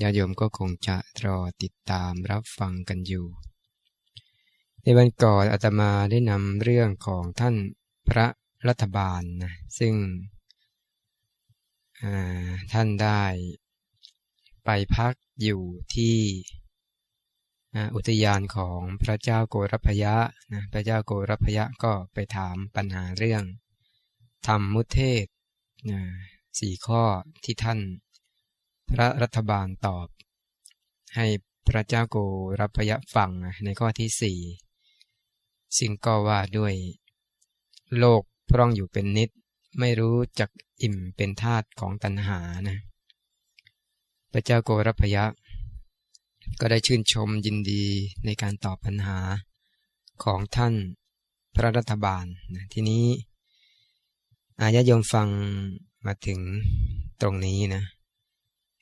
ญาโยมก็คงจะรอติดตามรับฟังกันอยู่ ในวันก่อนอาตมาได้นำเรื่องของท่านพระรัฐบาลนะซึ่งท่านได้ไปพักอยู่ที่อุทยานของพระเจ้าโกรพยะนะพระเจ้าโกรพยะก็ไปถามปัญหาเรื่องธรรมมุเทศสี่ข้อที่ท่าน พระรัฐบาลตอบ ให้พระเจ้าโกรพยะฟังในข้อที่สี่ซึ่งก็ว่าด้วย โลกพร่องอยู่เป็นนิด ไม่รู้จักอิ่มเป็นธาตุของตัณหานะพระเจ้าโกรพยะ ก็ได้ชื่นชมยินดีในการตอบปัญหาของท่านพระรัฐบาลนะทีนี้ อายะโยมฟังมาถึงตรงนี้นะ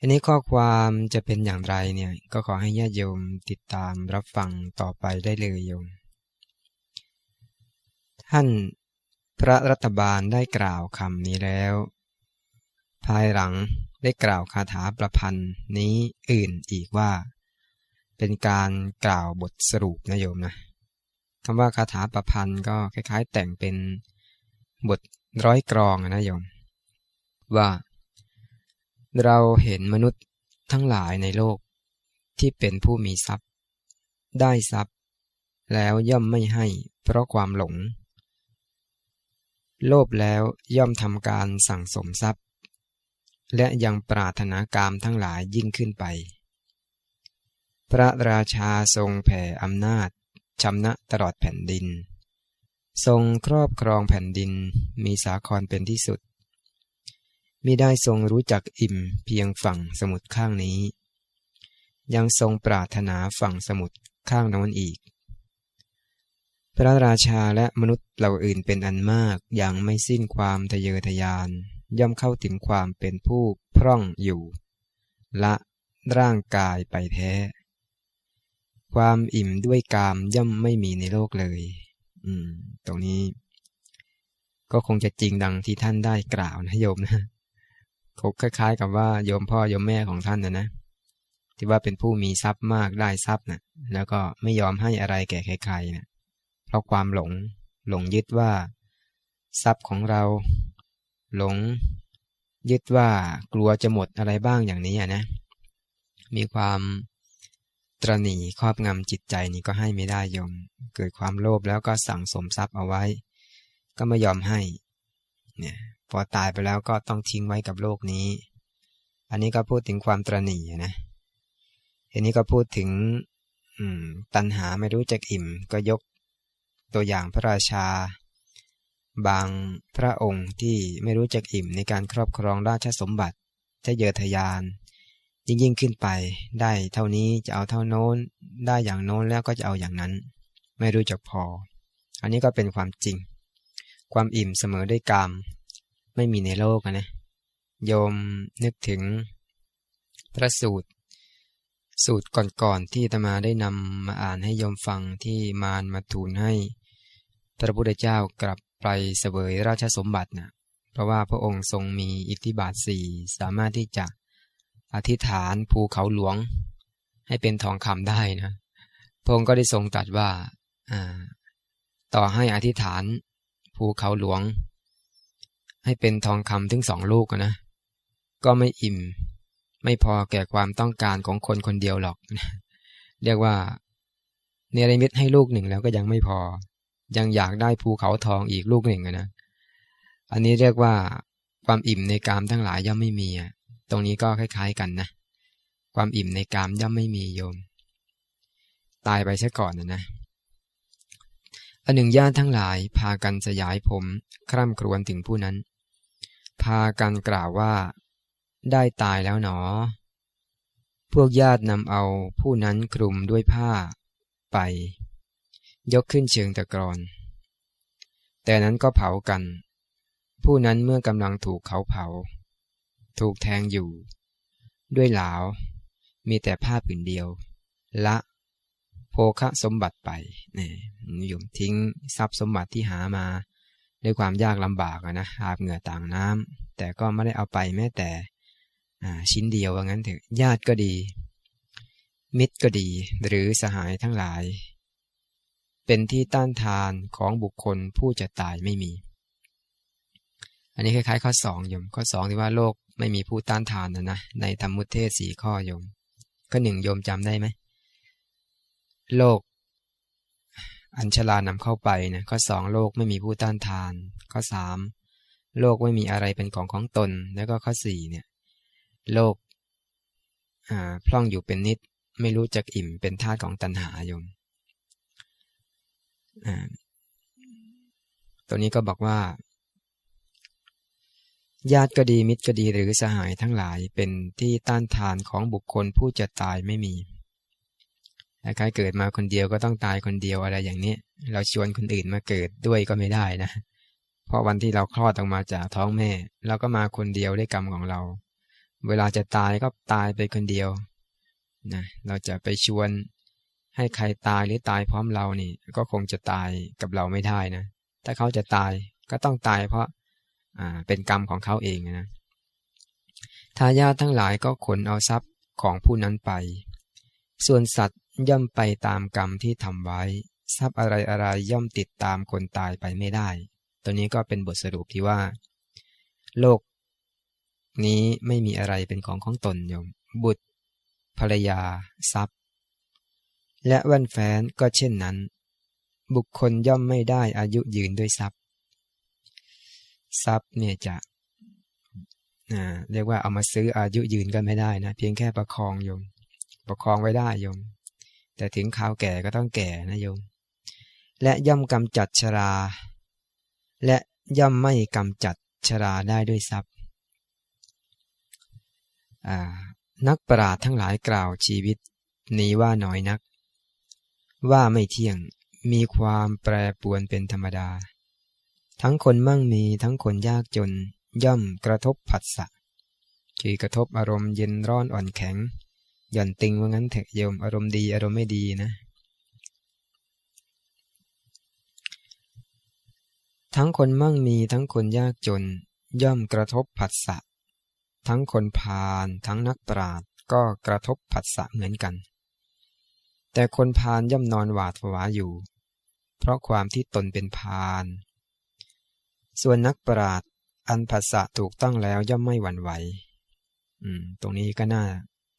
ทีนี้ข้อความจะเป็นอย่างไรเนี่ยก็ขอให้ญาติโยมติดตามรับฟังต่อไปได้เลยโยม ท่านพระรัฐบาลได้กล่าวคำนี้แล้ว ภายหลังได้กล่าวคาถาประพันธ์นี้อื่นอีกว่า เป็นการกล่าวบทสรุปนะโยมนะคำว่าคาถาประพันธ์ก็คล้ายๆ แต่งเป็นบทร้อยกรองนะโยม ว่า เราเห็นมนุษย์ทั้งหลายในโลก ที่เป็นผู้มีทรัพย์ ได้ทรัพย์ แล้วย่อมไม่ให้เพราะความหลง โลภแล้วย่อมทำการสั่งสมทรัพย์ และยังปรารถนากามทั้งหลายยิ่งขึ้นไป พระราชาทรงแผ่อำนาจชำนะตลอดแผ่นดิน ทรงครอบครองแผ่นดินมีสาครเป็นที่สุด มิได้ทรงรู้จักอิ่มเพียงฝั่งสมุทรข้างนี้ ยังทรงปรารถนาฝั่งสมุทรข้างโน้นอีก พระราชาและมนุษย์เหล่าอื่นเป็นอันมากอย่างไม่สิ้นความทะเยอทะยาน ย่อมเข้าถึงความเป็นผู้พร่องอยู่ ละร่างกายไปแท้ ความอิ่มด้วยกามย่อมไม่มีในโลกเลย อืม ตรงนี้ ก็คงจะจริงดังที่ท่านได้กล่าวนะโยมนะ คล้ายๆ กับว่าโยมพ่อโยมแม่ของท่านนะนะ ที่ว่าเป็นผู้มีทรัพย์มากได้ทรัพย์นะแล้วก็ไม่ยอมให้อะไรแก่ใครๆนะเพราะความหลงหลงยึดว่า ทรัพย์ของเรา หลง ยึดว่ากลัวจะหมดอะไรบ้างอย่างนี้นะ มีความตรณีครอบงำจิตใจนี่ก็ให้ไม่ได้ยม เกิดความโลภแล้วก็สั่งสมทรัพย์เอาไว้ ก็ไม่ยอมให้ เนี่ย พอตายไปแล้วก็ต้องทิ้งไว้กับโลกนี้ อันนี้ก็พูดถึงความตรณีนะอันนี้ก็พูดถึงตัณหาไม่รู้จักอิ่ม ก็ยกตัวอย่างพระราชา บางพระองค์ที่ไม่รู้จักอิ่มในการครอบครองราชสมบัติทะเยอทะยาน ยิ่งยิ่งขึ้นไป ได้เท่านี้จะเอาเท่าโน้น ได้อย่างโน้นแล้วก็จะเอาอย่างนั้น ไม่รู้จักพอ อันนี้ก็เป็นความจริง ความอิ่มเสมอด้วยกาม ไม่มีในโลกนะโยมนึกถึงพระสูตร สูตรก่อนๆที่ตมาได้นำมาอ่านให้โยมฟังที่มารมาทูลให้พระพุทธเจ้ากลับไปเสวยราชสมบัตินะเพราะว่าพระองค์ทรงมีอิทธิบาทสี่สามารถที่จะอธิษฐานภูเขาหลวง ให้เป็นทองคำได้นะพระองค์ก็ได้ทรงตรัสว่าต่อให้อธิษฐานภูเขาหลวง ให้เป็นทองคำถึงสองลูกนะ ก็ไม่อิ่ม ไม่พอแก่ความต้องการของคนคนเดียวหรอก เรียกว่า เนรมิตให้ลูกหนึ่งแล้วก็ยังไม่พอ ยังอยากได้ภูเขาทองอีกลูกหนึ่งนะ อันนี้เรียกว่าความอิ่มในกามทั้งหลายย่อมไม่มีอะตรงนี้ก็คล้าย ๆกันนะ ความอิ่มในกามย่อมไม่มีโยม ตายไปซะก่อนนะนะอันหนึ่งญาติทั้งหลายพากันสยายผม คร่ำครวญถึงผู้นั้น พากันกล่าวว่า ได้ตายแล้วหนอ พวกญาตินำเอาผู้นั้นคลุมด้วยผ้า ไป ยกขึ้นเชิงตะกรอน แต่นั้นก็เผากัน ผู้นั้นเมื่อกำลังถูกเขาเผา ถูกแทงอยู่ ด้วยเหลามีแต่ผ้าผืนเดียว ละโภคสมบัติไปนี่ยมทิ้งทรัพย์สมบัติที่หามา ด้วยความยากลำบากนะอาบเหงื่อต่างน้ำแต่ก็ไม่ได้เอาไปแม้แต่ชิ้นเดียวว่างั้นเถอะญาติก็ดี มิตรก็ดี หรือสหายทั้งหลาย เป็นที่ต้านทานของบุคคลผู้จะตายไม่มี อันนี้คล้ายๆ ข้อสองโยมข้อสองที่ว่าโลกไม่มีผู้ต้านทานนะนะในธรรมุเทศสี่ข้อโยมก็หนึ่งโยมจำได้ไหมโลก อัญชลานำเข้าไปนะข้อสองโลกไม่มีผู้ต้านทาน ข้อสามโลกไม่มีอะไรเป็นของของตน แล้วก็ข้อสี่เนี่ยโลกพล่องอยู่เป็นนิด ไม่รู้จักอิ่มเป็นธาตุของตัณหาโยมตัวนี้ก็บอกว่า ญาติก็ดีมิตรก็ดีหรือสหายทั้งหลายเป็นที่ต้านทานของบุคคลผู้จะตายไม่มี คล้ายเกิดมาคนเดียวก็ต้องตายคนเดียวอะไรอย่างนี้ เราชวนคนอื่นมาเกิดด้วยก็ไม่ได้นะ เพราะวันที่เราคลอดออกมาจากท้องแม่ เราก็มาคนเดียวด้วยกรรมของเรา เวลาจะตายก็ตายไปคนเดียวนะเราจะไปชวนให้ใครตายหรือตายพร้อมเรานี่ ก็คงจะตายกับเราไม่ได้นะ ถ้าเขาจะตายก็ต้องตายเพราะอ่าเป็นกรรมของเขาเองนะทายาททั้งหลายก็ขนเอาทรัพย์ของผู้นั้นไป ส่วนสัตว ย่อมไปตามกรรมที่ทำไว้ ทรัพย์อะไรอะไรย่อมติดตามคนตายไปไม่ได้ ตัวนี้ก็เป็นบทสรุปที่ว่า โลก นี้ไม่มีอะไรเป็นของของตนโยม บุตร ภรรยา ทรัพย์ และวันแฟนก็เช่นนั้น บุคคลย่อมไม่ได้อายุยืนด้วยทรัพย์ ทรัพย์เนี่ยจะเรียกว่าเอามาซื้ออายุยืนกันไม่ได้นะ เพียงแค่ประคองโยม ประคองไว้ได้โยม แต่ถึงข่าวแก่ก็ต้องแก่นะโยม และย่อมกำจัดชรา และย่อมไม่กำจัดชราได้ด้วยทรัพย์นักปราชญ์ทั้งหลายกล่าวชีวิต นี้ว่าน้อยนัก ว่าไม่เที่ยงมีความแปรปวนเป็นธรรมดา ทั้งคนมั่งมีทั้งคนยากจนย่อมกระทบผัสสะคือกระทบอารมณ์เย็นร้อนอ่อนแข็ง หย่อนตึงว่างั้นเถอะโยมอารมณ์ดีอารมณ์ไม่ดีนะ ทั้งคนมั่งมีทั้งคนยากจน ย่อมกระทบผัสสะทั้งคนพาลทั้งนักปราชญ์ก็กระทบผัสสะเหมือนกัน แต่คนพาลย่อมนอนหวาดผวาอยู่ เพราะความที่ตนเป็นพาลส่วนนักปราชญ์อันผัสสะถูกต้องแล้วย่อมไม่หวั่นไหว อืม ตรงนี้ก็น่า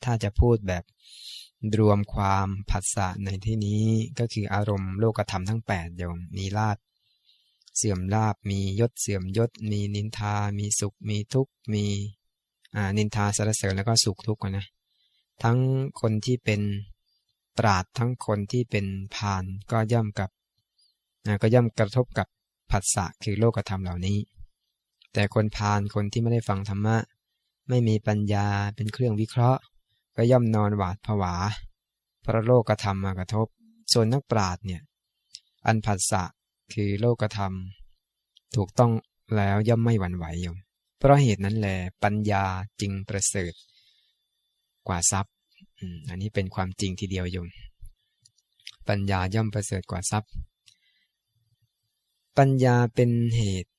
ถ้าจะพูดแบบรวมความผัสสะในที่นี้ก็คืออารมณ์โลกธรรมทั้ง8โยมมีลาบเสื่อมลาบมียศเสื่อมยศ มีนินทา มีสุข มีทุกข์ มีนินทาสรรเสริญแล้วก็สุขทุกข์นะ ทั้งคนที่เป็นปราดทั้งคนที่เป็นพานก็ย่อมกับก็ย่อมกระทบกับผัสสะคือโลกธรรมเหล่านี้ แต่คนพานคนที่ไม่ได้ฟังธรรมะ ไม่มีปัญญาเป็นเครื่องวิเคราะห์ ก็ย่อมนอนหวาดผวาพระโลกธรรมมากระทบ ส่วนนักปราชญ์เนี่ย อันผัสสะคือโลกธรรม ถูกต้องแล้วย่อมไม่หวั่นไหวโยมเพราะเหตุนั้นแหละปัญญาจึงประเสริฐกว่าทรัพย์อันนี้เป็นความจริงทีเดียวโยม ปัญญาย่อมประเสริฐกว่าทรัพย์ ปัญญาเป็นเหตุ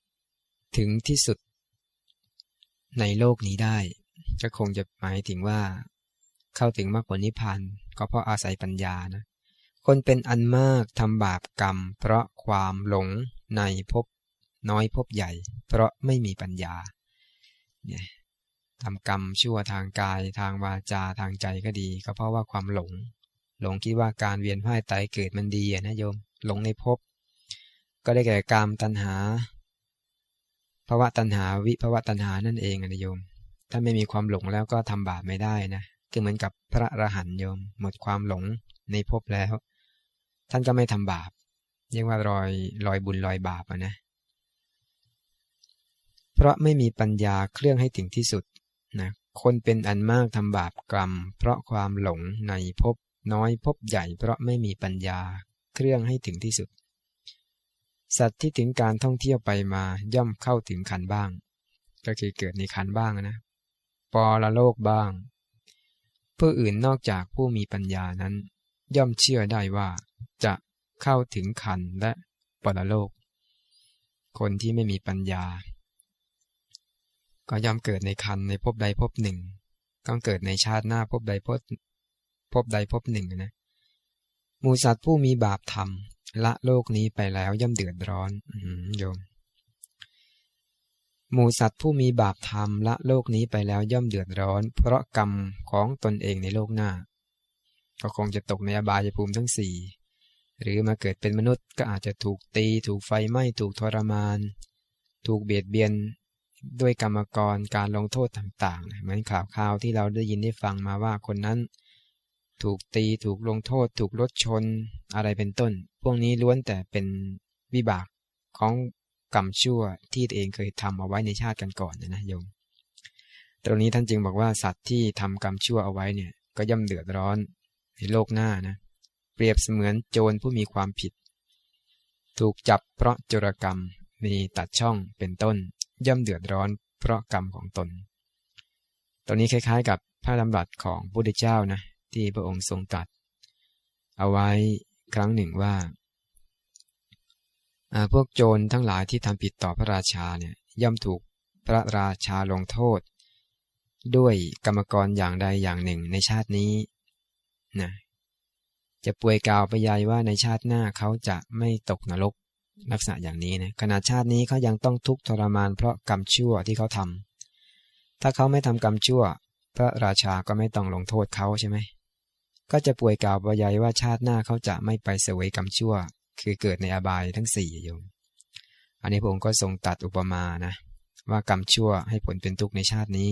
ถึงที่สุดในโลกนี้ได้ ก็คงจะหมายถึงว่า เข้าถึงมรรคผลนิพพานก็เพราะอาศัยปัญญานะ คนเป็นอันมากทำบาปกรรม เพราะความหลงในภพน้อยภพใหญ่ เพราะไม่มีปัญญาเนี่ยทำกรรมชั่วทางกายทางวาจาทางใจก็ดี ก็เพราะว่าความหลง หลงคิดว่าการเวียนว่ายตายเกิดมันดีนะโยมหลงในภพก็ได้แก่กรรมตัณหาภาวะตัณหาวิภาวะตัณหานั่นเองนะโยม ถ้าไม่มีความหลงแล้วก็ทำบาปไม่ได้นะ คือเหมือนกับพระอรหันต์โยม หมดความหลงในภพแล้ว ท่านก็ไม่ทำบาป เรียกว่ารอยรอยบุญรอยบาปนะ เพราะไม่มีปัญญาเครื่องให้ถึงที่สุดนะคนเป็นอันมากทำบาปกรรม เพราะความหลงในภพน้อยภพใหญ่ เพราะไม่มีปัญญาเครื่องให้ถึงที่สุด สัตว์ที่ถึงการท่องเที่ยวไปมาย่อมเข้าถึงขันบ้าง ก็คือเกิดในขันบ้างนะปอละโลกบ้าง ผู้อื่นนอกจากผู้มีปัญญานั้น ย่อมเชื่อได้ว่า จะเข้าถึงขันและปรโลก คนที่ไม่มีปัญญา ก็ย่อมเกิดในคันในภพใดภพหนึ่งต้องเกิดในชาติหน้าภพใดภพภพใดภพหนึ่งนะมูสัตว์ผู้มีบาปทำละโลกนี้ไปแล้วย่อมเดือดร้อนอโยม หมูสัตว์ผู้มีบาปทำละโลกนี้ไปแล้วย่อมเดือดร้อน เพราะกรรมของตนเองในโลกหน้า ก็คงจะตกในอบายภูมิทั้งสี่หรือมาเกิดเป็นมนุษย์ก็อาจจะถูกตี ถูกไฟไหม้ถูกทรมาน ถูกเบียดเบียนด้วยกรรมกรการลงโทษต่างๆ เหมือนข่าวข่าวที่เราได้ยินได้ฟังมาว่าคนนั้น ถูกตีถูกลงโทษ ถูกรถชนอะไรเป็นต้น พวกนี้ล้วนแต่เป็นวิบากของ กรรมชั่วที่ตัวเองเคยทำเอาไว้ในชาติกันก่อนนะโยม ตรงนี้ท่านจึงบอกว่าสัตว์ที่ทำกรรมชั่วเอาไว้เนี่ย ก็ย่อมเดือดร้อนในโลกหน้านะ เปรียบเสมือนโจรผู้มีความผิด ถูกจับเพราะจรกรรมมีตัดช่องเป็นต้น ย่อมเดือดร้อนเพราะกรรมของตน ตรงนี้คล้ายๆ กับพระดำรัสของพระพุทธเจ้านะที่พระองค์ทรงตรัสเอาไว้ครั้งหนึ่งว่า พวกโจรทั้งหลายที่ทำผิดต่อพระราชาเนี่ยย่อมถูกพระราชาลงโทษ ด้วยกรรมกรอย่างใดอย่างหนึ่งในชาตินี้นะจะป่วยกล่าวไปยายว่าในชาติหน้าเขาจะไม่ตกนรกลักษณะอย่างนี้นะขณะชาตินี้เขายังต้องทุกข์ทรมานเพราะกรรมชั่วที่เขาทำถ้าเขาไม่ทำกรรมชั่ว พระราชาก็ไม่ต้องลงโทษเขาใช่ไหมก็จะป่วยกล่าวไปยายว่าชาติหน้าเขาจะไม่ไปเสวยกรรมชั่ว คือเกิดในอบายทั้งสี่โยม อันนี้พระองค์ก็ทรงตัดอุปมานะ ว่ากรรมชั่วให้ผลเป็นทุกข์ในชาตินี้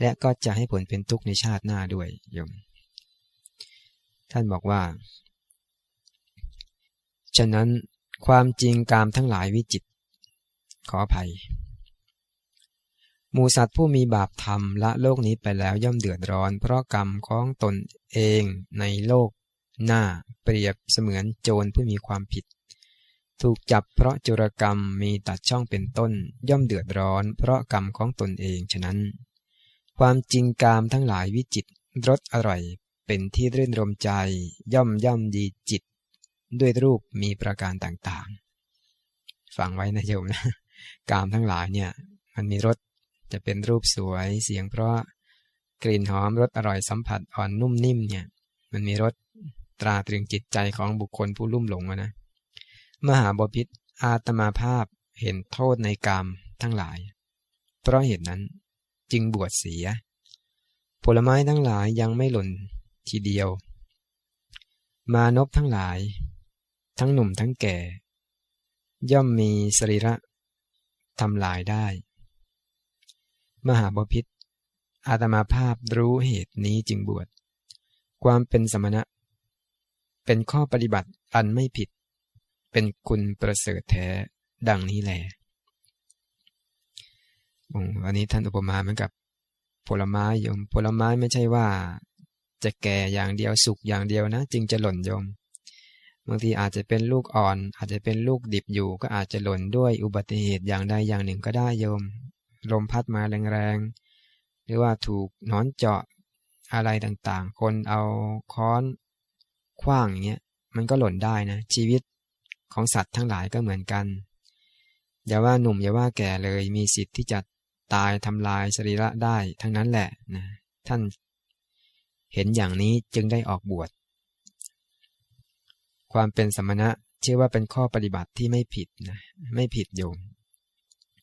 และก็จะให้ผลเป็นทุกข์ในชาติหน้าด้วยโยม ท่านบอกว่า ฉะนั้นความจริงกามทั้งหลายวิจิต ขออภัยมูสัตว์ผู้มีบาปธรรมละโลกนี้ไปแล้วย่อมเดือดร้อน เพราะกรรมของตนเองในโลก หน้าเปรียบเสมือนโจรผู้มีความผิด ถูกจับเพราะจุรกรรมมีตัดช่องเป็นต้น ย่อมเดือดร้อน เพราะกรรมของตนเองฉะนั้น ความจริงกามทั้งหลายวิจิตรสอร่อยเป็นที่รื่นรมใจ ย่อมย่อมดีจิต ด้วยรูปมีประการต่างๆ ฟังไว้นะโยมนะกามทั้งหลายเนี่ยมันมีรสจะเป็นรูปสวยเสียงเพราะกลิ่นหอมรสอร่อยสัมผัสอ่อนนุ่มนิ่มเนี่ยมันมีรส ตราตรึงจิตใจของบุคคลผู้ลุ่มหลงนะ มหาบพิษอาตมาภาพเห็นโทษในกรรมทั้งหลาย เพราะเหตุนั้นจึงบวชเสีย ผลไม้ทั้งหลายยังไม่หล่นทีเดียว มานพทั้งหลาย ทั้งหนุ่มทั้งแก่ ย่อมมีสรีระทำลายได้ มหาบพิษอาตมาภาพรู้เหตุนี้จึงบวช ความเป็นสมณะ เป็นข้อปฏิบัติอันไม่ผิด เป็นคุณประเสริฐแท้ดังนี้แหละวันนี้ท่านอุปมาเหมือนกับผลไม้โยม ผลไม้ไม่ใช่ว่า จะแก่อย่างเดียวสุกอย่างเดียวนะ จึงจะหล่นโยม บางทีอาจจะเป็นลูกอ่อน อาจจะเป็นลูกดิบอยู่ ก็อาจจะหล่นด้วยอุบัติเหตุอย่างใดอย่างหนึ่งก็ได้โยม ลมพัดมาแรงๆ หรือว่าถูกนอนเจาะอะไรต่างๆ คนเอาค้อน คว้างอย่างเงี้ยมันก็หล่นได้นะ ชีวิตของสัตว์ทั้งหลายก็เหมือนกัน อย่าว่าหนุ่มอย่าว่าแก่เลยมีสิทธิ์ที่จะตายทำลายสรีระได้ทั้งนั้นแหละนะท่านเห็นอย่างนี้จึงได้ออกบวช ความเป็นสมณะเชื่อว่าเป็นข้อปฏิบัติที่ไม่ผิดนะไม่ผิดโยม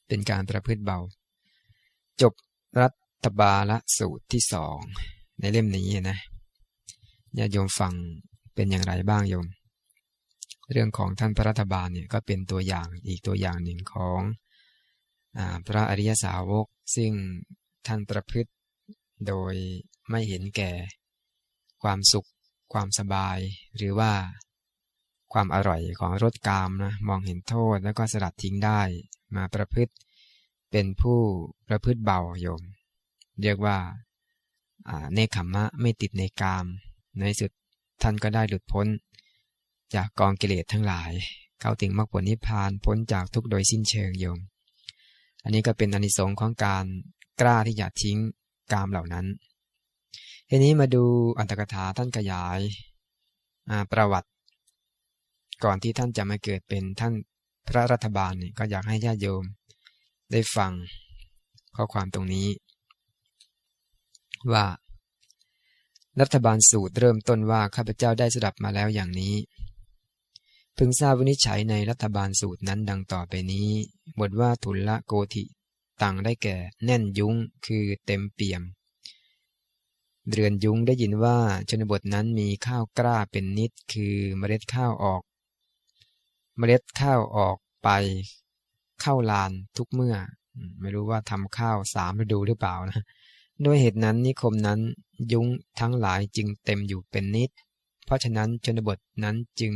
เป็นการประพฤติเบา จบรัฐบาลสูตรที่สองในเล่มนี้นะญาโยมฟัง เป็นอย่างไรบ้างโยม เรื่องของท่านพระรัฐบาลเนี่ยก็เป็นตัวอย่างอีกตัวอย่างหนึ่งของอพระอริยสาวกซึ่งท่านประพฤติโดยไม่เห็นแก่ ความสุข ความสบาย หรือว่าความอร่อยของรสกามนะมองเห็นโทษแล้วก็สลัดทิ้งได้ มาประพฤติเป็นผู้ประพฤติเบาโยม เรียกว่าเนคขมะไม่ติดในกาม ในสุด ท่านก็ได้หลุดพ้น จากกองกิเลสทั้งหลาย เข้าถึงมรรคผลนิพพานพ้นจากทุกโดยสิ้นเชิงโยม อันนี้ก็เป็นอนิสงค์ของการกล้าที่จะทิ้งกามเหล่านั้น ทีนี้มาดูอัตถกถาท่านขยายประวัติ ก่อนที่ท่านจะมาเกิดเป็นท่านพระรัฐบาลเนี่ยก็อยากให้ญาติโยม ได้ฟังข้อความตรงนี้ ว่า รัฐบาลสูตรเริ่มต้นว่าข้าพเจ้าได้สดับมาแล้วอย่างนี้ พึงทราบวินิจฉัยในรัฐบาลสูตรนั้นดังต่อไปนี้ บทว่าทุลละโกธิตังได้แก่ แน่นยุ้งคือเต็มเปี่ยม เรือนยุ้งได้ยินว่าชนบทนั้นมีข้าวกล้าเป็นนิดคือเมล็ดข้าวออก เมล็ดข้าวออกไปเข้าลานทุกเมื่อ ไม่รู้ว่าทำข้าวสามฤดูหรือเปล่านะด้วยเหตุนั้นนิคมนั้น ยุ้งทั้งหลายจึงเต็มอยู่เป็นนิด เพราะฉะนั้นชนบทนั้นจึง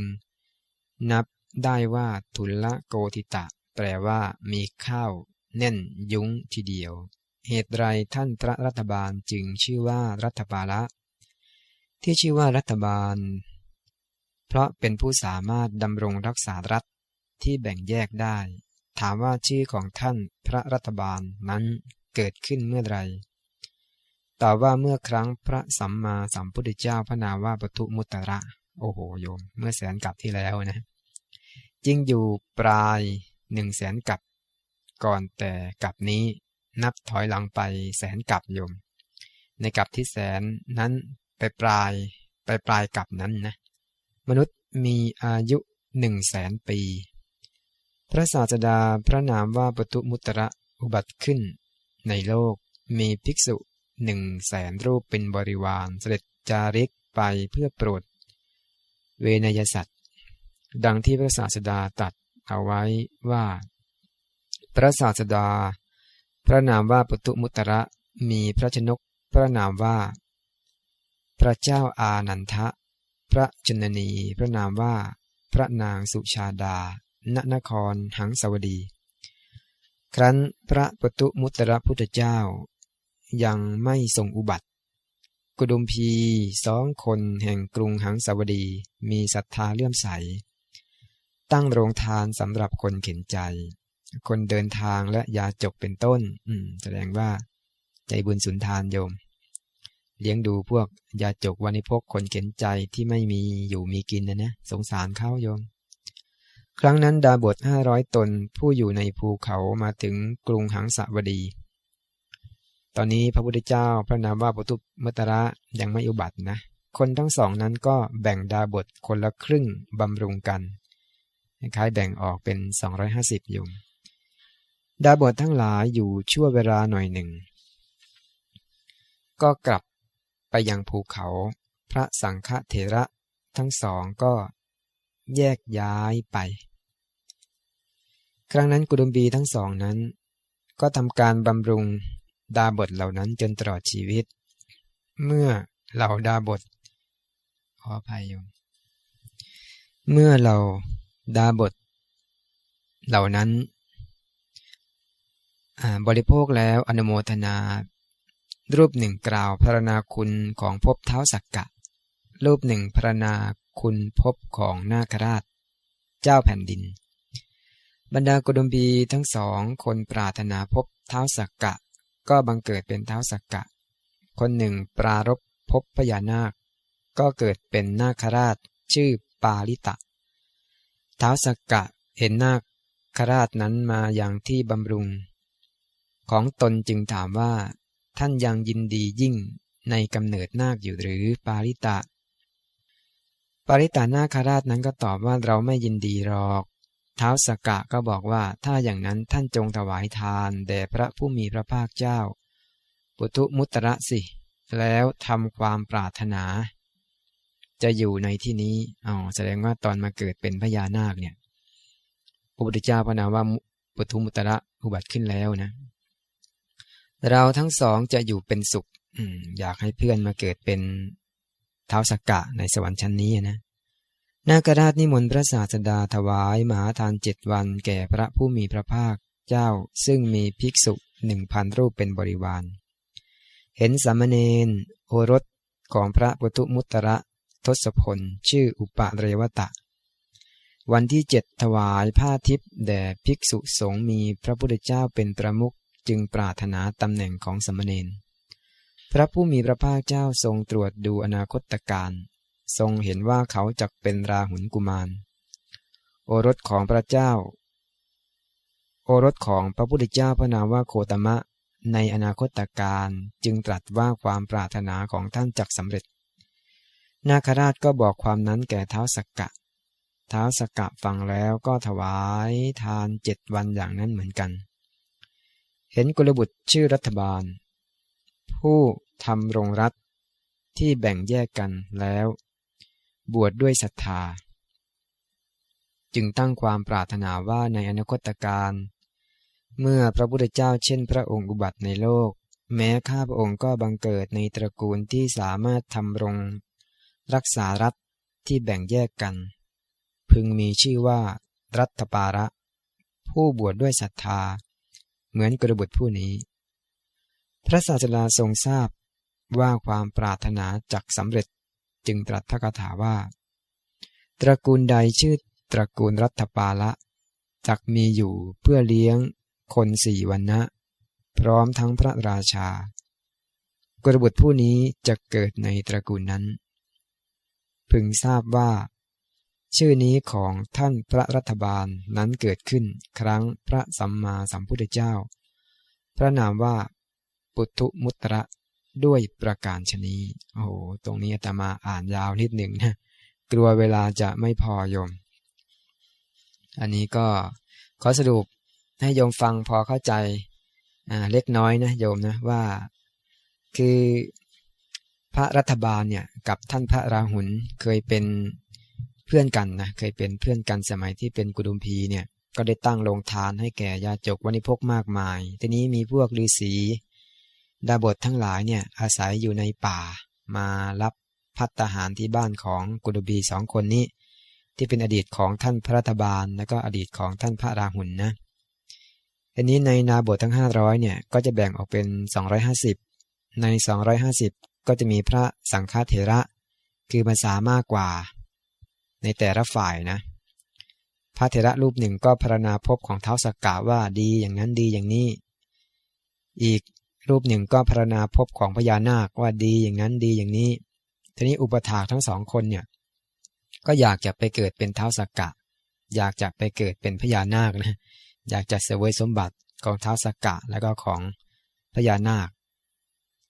นับได้ว่าทุลละโกติตะ แปลว่ามีข้าว แน่นยุ้งทีเดียว เหตุไรท่านพระรัฐบาลจึงชื่อว่ารัฐบาละ ที่ชื่อว่ารัฐบาล เพราะเป็นผู้สามารถดำรงรักษารัฐที่แบ่งแยกได้ ถามว่าชื่อของท่านพระรัฐบาลนั้นเกิดขึ้นเมื่อไร ตอบว่าเมื่อครั้งพระสัมมาสัมพุทธเจ้าพระนามว่าปทุมุตระ โอ้โหโยม เมื่อแสนกับที่แล้วนะจึงอยู่ปลายหนึ่งแสนกับก่อนแต่กับนี้นับถอยหลังไปแสนกับโยม ในกับที่แสนนั้นไปปลายไปปลายกับนั้นนะมนุษย์มีอายุหนึ่งแสนปี พระศาสดาพระนามว่าปตุมุตระอุบัติขึ้น ในโลกมีภิกษุ หนึ่งแสนรูปเป็นบริวารเสด็จจาริกไปเพื่อโปรด เวนยสัตว์ ดังที่พระศาสดาตัดเอาไว้ว่า พระศาสดา พระนามว่าปตุมุตระมีพระชนกพระนามว่า พระเจ้าอานันทะ พระชนนีพระนามว่า พระนางสุชาดา ณนครหังสวดี ครั้นพระปตุมุตระพุทธเจ้า ยังไม่ทรงอุบัติ กุดุมพีสองคนแห่งกรุงหังสวดีมีศรัทธาเลื่อมใส ตั้งโรงทานสำหรับคนเข็นใจ คนเดินทางและยาจกเป็นต้น อืม แสดงว่า ใจบุญสุนทานโยม เลี้ยงดูพวกยาจกวันิพกคนเข็นใจที่ไม่มีอยู่มีกินนะนะสงสารเขาโยมครั้งนั้นดาบทห้าร้อยตนผู้อยู่ในภูเขามาถึงกรุงหังสวดี ตอนนี้พระพุทธเจ้าพระนามว่าปุตุมตระยังไม่อุบัตินะ คนทั้งสองนั้นก็แบ่งดาบทคนละครึ่งบำรุงกันคล้ายแบ่งออกเป็น 250โยมดาบททั้งหลายอยู่ชั่วเวลาหน่อยหนึ่ง ก็กลับไปยังภูเขา พระสังฆเถระทั้งสองก็แยกย้ายไป ครั้งนั้นกุดุมบีทั้งสองนั้น ก็ทำการบำรุง ดาบทเหล่านั้นจนตลอดชีวิต เมื่อเหล่าดาบทขออภัยโยมเมื่อเราดาบท เหล่านั้นบริโภคแล้วอนุโมทนา รูปหนึ่งกล่าวพรณนาคุณของภพเท้าสักกะ รูปหนึ่งพรณนาคุณภพของนาคราช เจ้าแผ่นดิน บรรดากดมพีทั้งสองคนปรารถนาพบเท้าสักกะ ก็บังเกิดเป็นเท้าสักกะ คนหนึ่งปรารบพบพญานาค ก็เกิดเป็นนาคราช ชื่อปาลิตะ เท้าสักกะเห็นนาคราชนั้นมาอย่างที่บำรุง ของตนจึงถามว่า ท่านยังยินดียิ่งในกำเนิดนาคอยู่หรือปาริตะ ปาริตานาคาราชนั้นก็ตอบว่าเราไม่ยินดีหรอก ท้าสกกะก็บอกว่าถ้าอย่างนั้นท่านจงถวายทานแด่พระผู้มีพระภาคเจ้า ปุถุมุตระสิ แล้วทำความปรารถนา จะอยู่ในที่นี้อ๋อแสดงว่าตอนมาเกิดเป็นพญานาคเนี่ยพระพุทธเจ้าพระนามว่าปุถุมุตระอุบัติขึ้นแล้วนะ เราทั้งสองจะอยู่เป็นสุขอยากให้เพื่อนมาเกิดเป็นเท้าสกกะในสวรรค์ชั้นนี้นะ นาคราชนิมนต์พระศาสดาถวายมหาทานเจ็ดวันแก่พระผู้มีพระภาคเจ้าซึ่งมีภิกษุหนึ่งพันรูปเป็นบริวาร เห็นสามเณรโอรสของพระปุตุมุตระทศพล ชื่ออุปเรวตะ วันที่เจ็ดถวายผ้าทิพย์แด่ภิกษุสงฆ์มีพระพุทธเจ้าเป็นประมุขจึงปรารถนาตำแหน่งของสมณเณรพระผู้มีพระภาคเจ้าทรงตรวจดูอนาคตการ ทรงเห็นว่าเขาจักเป็นราหุลกุมาร โอรสของพระเจ้า โอรสของพระพุทธเจ้าพระนามว่าโคตมะ ในอนาคตการจึงตรัสว่าความปรารถนาของท่านจักสำเร็จ นาคราชก็บอกความนั้นแก่เท้าสกกะ เท้าสกกะฟังแล้วก็ถวายทานเจ็ดวันอย่างนั้นเหมือนกัน เห็นกุลบุตรชื่อรัฐบาล ผู้ทำรงรัฐที่แบ่งแยกกันแล้ว บวชดด้วยศรัทธา จึงตั้งความปรารถนาว่าในอนาคตการ เมื่อพระพุทธเจ้าเช่นพระองค์อุบัติในโลก แม้ข้าพระองค์ก็บังเกิดในตระกูลที่สามารถทำรง รักษารัฐที่แบ่งแยกกัน พึงมีชื่อว่า รัฐปาระ ผู้บวชดด้วยศรัทธา เหมือนกระบุตรผู้นี้ พระศาสดาทรงทราบว่าความปรารถนาจักสำเร็จ จึงตรัสพระคาถาว่า ตระกูลใดชื่อตระกูลรัฐปาละจักมีอยู่เพื่อเลี้ยงคนสี่วันนะพร้อมทั้งพระราชากรบุตรผู้นี้จะเกิดในตระกูลนั้น พึงทราบว่า ชื่อนี้ของท่านพระรัฐบาลนั้นเกิดขึ้นครั้งพระสัมมาสัมพุทธเจ้า พระนามว่า ปุถุมุตระ ด้วยประการชนีโอ้โห ตรงนี้อาตมาอ่านยาวนิดหนึ่งนะ กลัวเวลาจะไม่พอยม อันนี้ก็ขอสรุปให้โยมฟังพอเข้าใจเล็กน้อยนะโยมนะว่าคือพระรัฐบาลเนี่ยกับท่านพระราหุลเคยเป็นเพื่อนกันนะเคยเป็นเพื่อนกันสมัยที่เป็นกุดุมพีเนี่ยก็ได้ตั้งโรงทานให้แก่ยาจกวันิพกมากมาย ทีนี้มีพวกฤาษี ดาบททั้งหลายเนี่ยอาศัยอยู่ในป่า มารับพัตหารที่บ้านของกุดุบีสองคนนี้ ที่เป็นอดีตของท่านพระรัฐบาล แล้วก็อดีตของท่านพระราหุลนนะอันนี้ในนาบททั้ง 500เนี่ยก็จะแบ่งออกเป็น 250 ใน 250 ก็จะมีพระสังฆเถระ คือภาษามากกว่า ในแต่ละฝ่ายนะ พระเถระรูปหนึ่งก็พรณนาพบของเท้าสกกาว่าดีอย่างนั้นดีอย่างนี้ อีก รูปหนึ่งก็พรณนาพบของพญานาคว่าดีอย่างนั้นดีอย่างนี้ ทีนี้อุปถากทั้งสองคนเนี่ย ก็อยากจะไปเกิดเป็นเท้าสกกะ อยากจะไปเกิดเป็นพญานาคนะ อยากจะเสวยสมบัติของเท้าสกกะแล้วก็ของพญานาค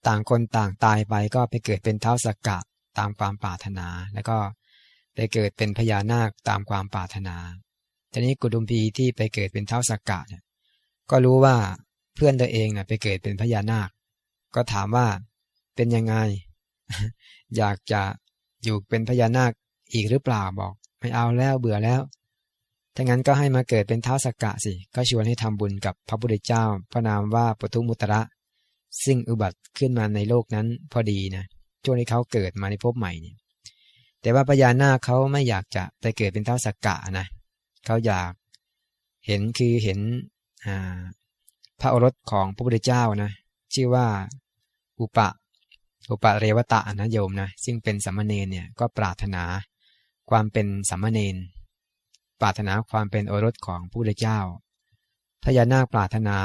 ต่างคนต่างตายไปก็ไปเกิดเป็นเท้าสกกะตามความปรารถนา แล้วก็ไปเกิดเป็นพญานาคตามความปรารถนา ทีนี้กุดุมพีที่ไปเกิดเป็นเท้าสกกะเนี่ย ก็รู้ว่า เพื่อนตัวเองนะไปเกิดเป็นพญานาค ก็ถามว่าเป็นยังไง อยากจะอยู่เป็นพญานาคอีกหรือเปล่าบอก ไม่เอาแล้วเบื่อแล้วถ้างั้นก็ให้มาเกิดเป็นเท้าสกกะสิ ก็ชวนให้ทำบุญกับพระพุทธเจ้า พระนามว่าปทุมุตระ ซึ่งอุบัติขึ้นมาในโลกนั้นพอดีนะช่วงที่เขาเกิดมาในภพใหม่เนี่ยแต่ว่าพญานาคเขาไม่อยากจะไปเกิดเป็นเท้าสกกะนะเขาอยากเห็นคือเห็น พระโอรสของพระพุทธเจ้านะ ชื่อว่าอุปะอุปะเรวตะนะโยมนะซึ่งเป็นสัมมาเนนเนี่ยก็ปรารถนาความเป็นสัมมาเนนปรารถนาความเป็นโอรสของพระพุทธเจ้าพญานาคปรารถนา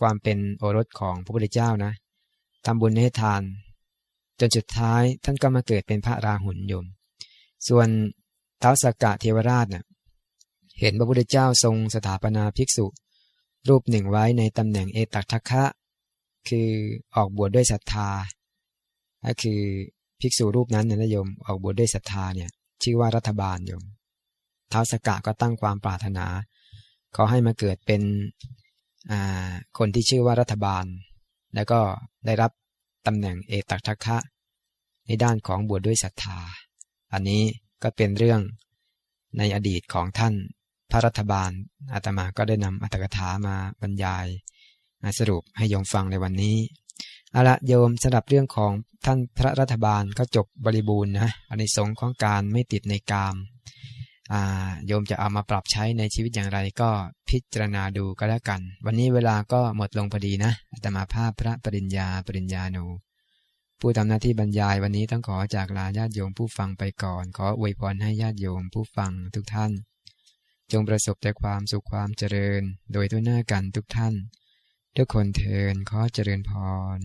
ความเป็นโอรสของพระพุทธเจ้านะทำบุญให้ทาน จนสุดท้ายท่านก็มาเกิดเป็นพระราหุลยม ส่วนท้าวสกกะเทวราชเนะ่ยเห็นพระพุทธเจ้าทรงสถาปนาภิกษุ รูปหนึ่งไว้ในตำแหน่งเอตัทัคะคือออกบวชดด้วยศรัทธา ก็คือภิกษุรูปนั้นนะโยมออกบวชดด้วยศรัทธาเนี่ยชื่อว่ารัฐบาลโยมท้าวสกะก็ตั้งความปรารถนา ขอให้มาเกิดเป็นคนที่ชื่อว่ารัฐบาล แล้วก็ได้รับตำแหน่งเอตักทัคะในด้านของบวชดด้วยศรัทธา อันนี้ก็เป็นเรื่องในอดีตของท่าน พระรัฐบาลอาตมาก็ได้นำอัตถกถามาบรรยายสรุปให้โยมฟังในวันนี้เอาละโยมสำหรับเรื่องของท่านพระรัฐบาลก็จบบริบูรณ์นะอันในสงของการไม่ติดในกามโยมจะเอามาปรับใช้ในชีวิตอย่างไรก็พิจารณาดูก็แล้วกัน วันนี้เวลาก็หมดลงพอดีนะอาตมาภาพพระปริญญาปริญญาโนผู้ทำหน้าที่บรรยายวันนี้ต้องขอจากลาญาติโยมผู้ฟังไปก่อน ขออวยพรให้ญาติโยมผู้ฟังทุกท่าน จงประสบแต่ความสุขความเจริญ โดยทั่วหน้ากันทุกท่าน ทุกคนเทินขอเจริญพร